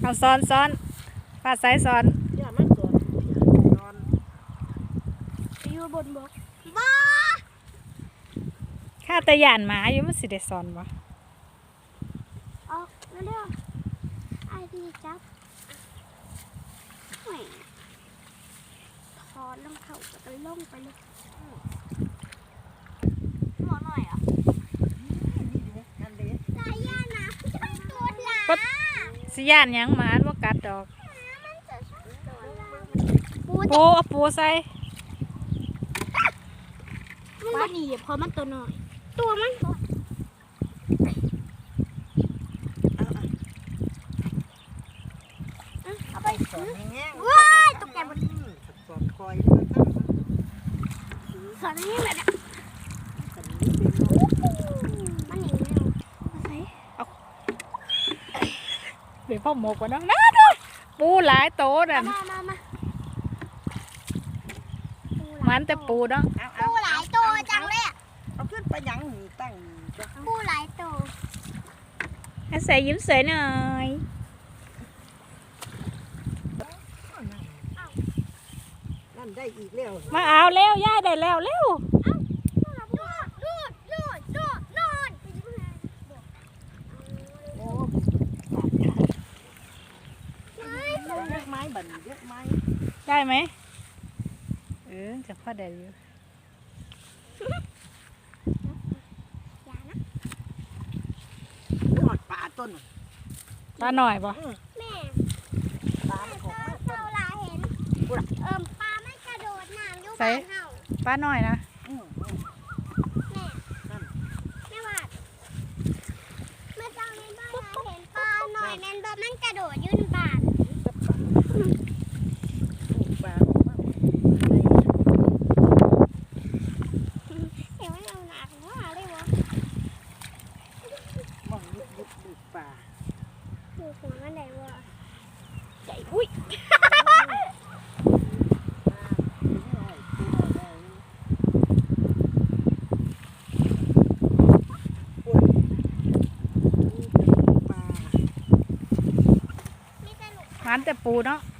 เอาซ้อนซ้อนปลาไซซ้อนอย่ามันสวนนอนไปอยู่บนบกบ้าข้าแต่ยานหมาอยู่มันสิได้ซ้อนบ่ออกมาเร็วไอดีจับแหม่ถอนลงเข่าแล้วก็ลงไปเลยหัวหน่อยอะนี่ดินั่นเด้สายยานะตัวหลาปด สิย่านหยังหมาบ่กัดดอกมันจะชอบตัวหลาปูปูเอาปูใส่มันบ่หนีเพราะมันตัวน้อย ตัวมันเอาไปสอนแง่ๆว้ายตกใจหมด สอนคอยมันตั้งสอนนี่แบบเนี้ย กันนี้เป็นเนาะ มันหนีไม่เอาใส่ เดี๋ยวพ่อหมกกว่าน้องนะดูปูหลายโตน่ะมามามามันแต่ปูเนาะเอาปูหลายตัวจังเลยอะเอาขึ้นไปยังหนีตั้งจะปูหลายตัวให้ใส่ยิ้มสวยหน่อยนั่นได้อีกแล้วมาเอาเร็วย่าได้แล้วเร็ว ดูดดูดดูดนอน โอ้เรียกไม้บั นเรียกไม้ได้ไหมเออจะพอได้อยู่อย่านะหอดป่าต้นปลาหน่อยบ่แม่ป่าของเจ้าลาเห็น เอิ่มปลาไม่กระโดดน้ำอยู่บ้านเฮา ปลาหน่อยนะ อืม แม่แม่ว่าเมื่อเจ้าในบ้านเราเห็นปลาหน่อยแมนบอมันกระโดดอยืนบ้าน ป่า เดี๋ยวไม่เอาหนักว่าเลยวะ มองยุ บยุบยุบป่าดูหัวมันได้วะใหญ่อุ้ยมีแต่ลูกมันแต่ปูเนาะม